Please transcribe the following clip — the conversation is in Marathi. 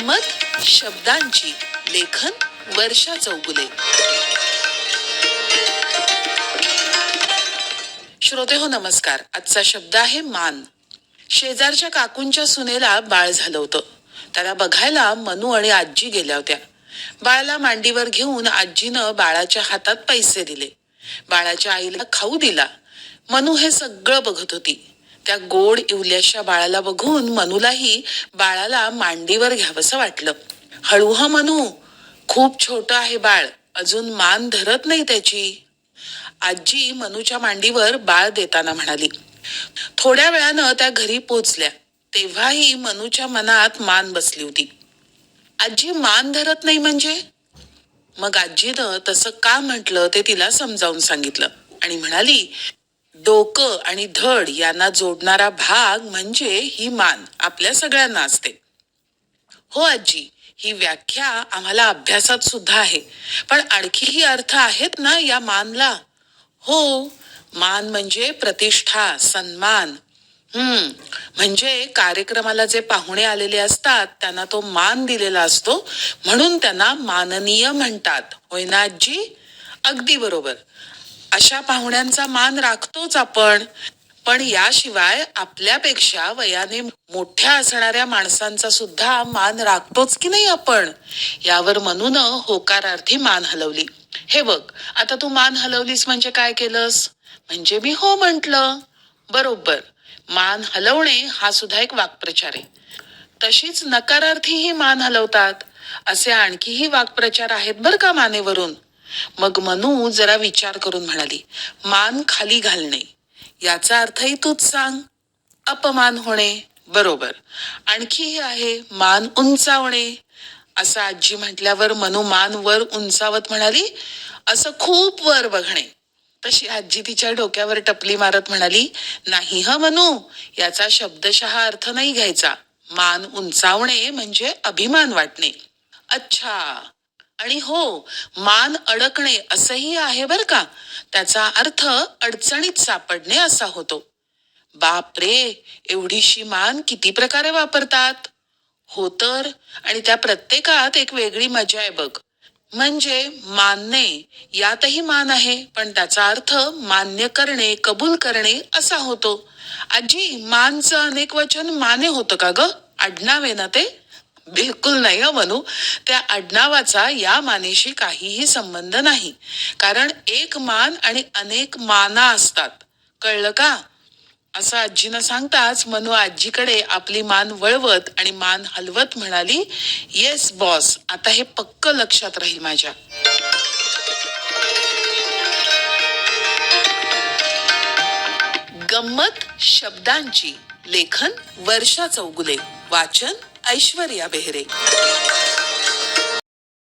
गंमत शब्दांची लेखन वर्षा चौगुले श्रोते हो नमस्कार. आजचा शब्द आहे मान. शेजारच्या काकूंच्या सुनेला बाळ झालं होतं. त्याला बघायला मनू आणि आजी गेल्या होत्या. बाळाला मांडीवर घेऊन आजीनं बाळाच्या हातात पैसे दिले. बाळाच्या आईला खाऊ दिला. मनू हे सगळं बघत होती. त्या गोड इवल्याशा बाळाला बघून मनूलाही बाळाला मांडीवर घ्यावंसं वाटलं. हळू हा मनू खूप छोटं आहे बाळ अजून मान धरत नाही त्याची. आजी मनूच्या मांडीवर बाळ देताना म्हणाली. थोड्या वेळानं त्या घरी पोचल्या. तेव्हाही मनूच्या मनात मान बसली होती. आजी मान धरत नाही म्हणजे? मग आजीनं तसं का म्हटलं ते तिला समजावून सांगितलं आणि म्हणाली डोकं आणि धड यांना जोडणारा भाग म्हणजे ही मान आपल्या सगळ्यांना असते. हो आजी ही व्याख्या आम्हाला अभ्यासात सुद्धा आहे. पण आणखीही अर्थ आहेत ना या मानला? हो मान म्हणजे प्रतिष्ठा सन्मान. हम्म म्हणजे कार्यक्रमाला जे पाहुणे आलेले असतात त्यांना तो मान दिलेला असतो म्हणून त्यांना माननीय म्हणतात. होय ना आजी? अगदी बरोबर. अशा पाहुण्यांचा मान राखतोच आपण. पण याशिवाय आपल्यापेक्षा वयाने मोठ्या असणाऱ्या माणसांचा सुद्धा मान राखतोच की नाही आपण? यावर म्हणून होकारार्थी मान हलवली. हे बघ आता तू मान हलवलीस म्हणजे काय केलंस? म्हणजे मी हो म्हंटल. बरोबर मान हलवणे हा सुद्धा एक वाक्प्रचार आहे. तशीच नकारार्थीही मान हलवतात. असे आणखीही वाक्प्रचार आहेत बर का मानेवरून. मग मनू जरा विचार करून म्हणाली मान खाली घालणे याचा अर्थही तूच सांग. अपमान होणे. बरोबर. आणखीही आहे मान उंचावणे. असं आजी म्हटल्यावर मनू मान वर उंचावत म्हणाली असं खूप वर बघणे. तशी आजी तिच्या डोक्यावर टपली मारत म्हणाली नाही ह मनू याचा शब्दशः अर्थ नाही घ्यायचा. मान उंचावणे म्हणजे अभिमान वाटणे. अच्छा. आणि हो मान अडकणे असंही आहे बर का. त्याचा अर्थ अडचणीत सापडणे असा होतो. बाप रे एवढीशी मान किती प्रकारे वापरतात? हो तर आणि त्या प्रत्येकात एक वेगळी मजा आहे बघ. म्हणजे मानणे यातही मान आहे पण त्याचा अर्थ मान्य करणे कबूल करणे असा होतो. आजी मानचं अनेक वचन माने होतं का ग? आडनाव आहे ना ते? बिलकुल नाही हं म्हणू त्या आडनावाचा या मानेशी काहीही संबंध नाही. कारण एक मान आणि अनेक माना असतात. कळलं का? असं आजीनं सांगताच मनू आजीकडे आपली मान वळवत आणि मान हलवत म्हणाली येस बॉस आता हे पक्क लक्षात राहील माझ्या. गंमत शब्दांची लेखन वर्षा चौगुले वाचन ऐश्वर्या बेहरे.